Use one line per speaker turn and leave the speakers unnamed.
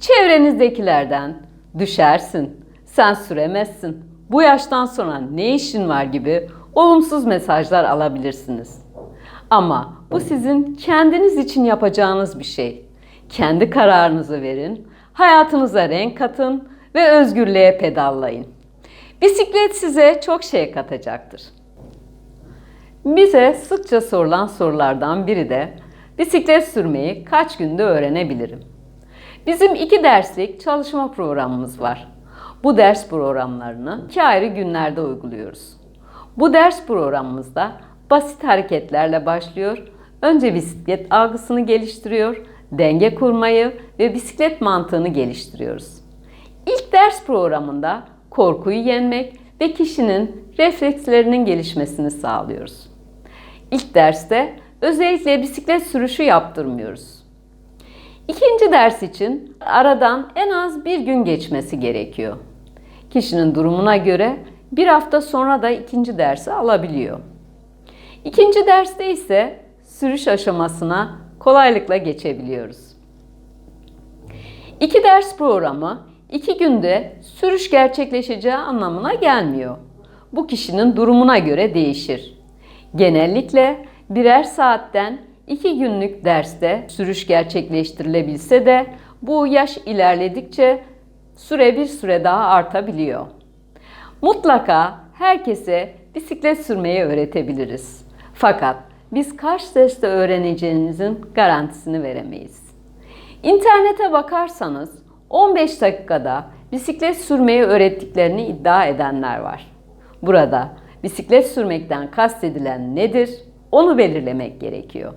Çevrenizdekilerden düşersin, sen süremezsin, bu yaştan sonra ne işin var gibi olumsuz mesajlar alabilirsiniz. Ama bu sizin kendiniz için yapacağınız bir şey. Kendi kararınızı verin, hayatınıza renk katın ve özgürlüğe pedallayın. Bisiklet size çok şey katacaktır. Bize sıkça sorulan sorulardan biri de bisiklet sürmeyi kaç günde öğrenebilirim? Bizim iki derslik çalışma programımız var. Bu ders programlarını iki ayrı günlerde uyguluyoruz. Bu ders programımızda basit hareketlerle başlıyor. Önce bisiklet algısını geliştiriyor, denge kurmayı ve bisiklet mantığını geliştiriyoruz. İlk ders programında korkuyu yenmek ve kişinin reflekslerinin gelişmesini sağlıyoruz. İlk derste özellikle bisiklet sürüşü yaptırmıyoruz. İkinci ders için aradan en az bir gün geçmesi gerekiyor. Kişinin durumuna göre bir hafta sonra da ikinci dersi alabiliyor. İkinci derste ise sürüş aşamasına kolaylıkla geçebiliyoruz. İki ders programı iki günde sürüş gerçekleşeceği anlamına gelmiyor. Bu kişinin durumuna göre değişir. Genellikle birer saatten iki günlük derste sürüş gerçekleştirilebilse de bu yaş ilerledikçe süre bir süre daha artabiliyor. Mutlaka herkese bisiklet sürmeyi öğretebiliriz. Fakat biz kaç derste öğreneceğinizin garantisini veremeyiz. İnternete bakarsanız 15 dakikada bisiklet sürmeyi öğrettiklerini iddia edenler var. Burada bisiklet sürmekten kastedilen nedir? Onu belirlemek gerekiyor.